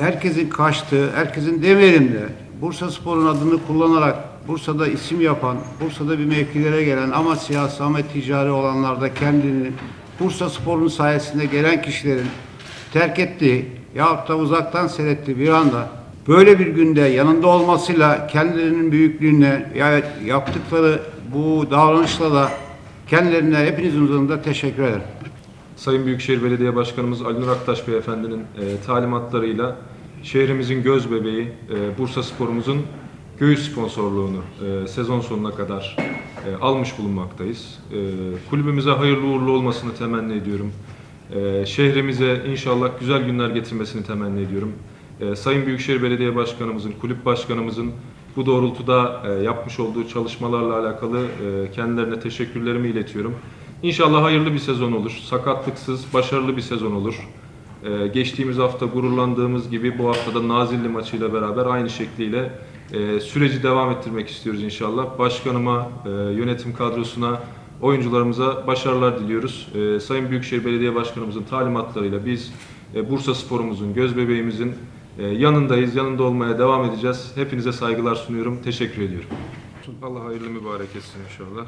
herkesin kaçtığı, herkesin demeyelim de Bursa Spor'un adını kullanarak Bursa'da isim yapan, Bursa'da bir mevkilere gelen ama siyasi ama ticari olanlarda kendini Bursa Spor'un sayesinde gelen kişilerin terk ettiği yahut da uzaktan seyrettiği bir anda böyle bir günde yanında olmasıyla kendilerinin büyüklüğüne ya yaptıkları bu davranışla da kendilerine hepinizin huzurunda teşekkür ederim. Sayın Büyükşehir Belediye Başkanımız Ali Nur Aktaş Beyefendinin e, talimatlarıyla şehrimizin göz bebeği e, Bursa Spor'umuzun göğüs sponsorluğunu e, sezon sonuna kadar e, almış bulunmaktayız. E, kulübümüze hayırlı uğurlu olmasını temenni ediyorum. E, şehrimize inşallah güzel günler getirmesini temenni ediyorum. E, Sayın Büyükşehir Belediye Başkanımızın, kulüp başkanımızın bu doğrultuda e, yapmış olduğu çalışmalarla alakalı e, kendilerine teşekkürlerimi iletiyorum. İnşallah hayırlı bir sezon olur. Sakatlıksız, başarılı bir sezon olur. Ee, geçtiğimiz hafta gururlandığımız gibi bu haftada Nazilli maçıyla beraber aynı şekliyle e, süreci devam ettirmek istiyoruz inşallah. Başkanıma, e, yönetim kadrosuna, oyuncularımıza başarılar diliyoruz. E, Sayın Büyükşehir Belediye Başkanımızın talimatlarıyla biz e, Bursa Spor'umuzun, göz bebeğimizin e, yanındayız, yanında olmaya devam edeceğiz. Hepinize saygılar sunuyorum, teşekkür ediyorum. Allah hayırlı mübarek etsin inşallah.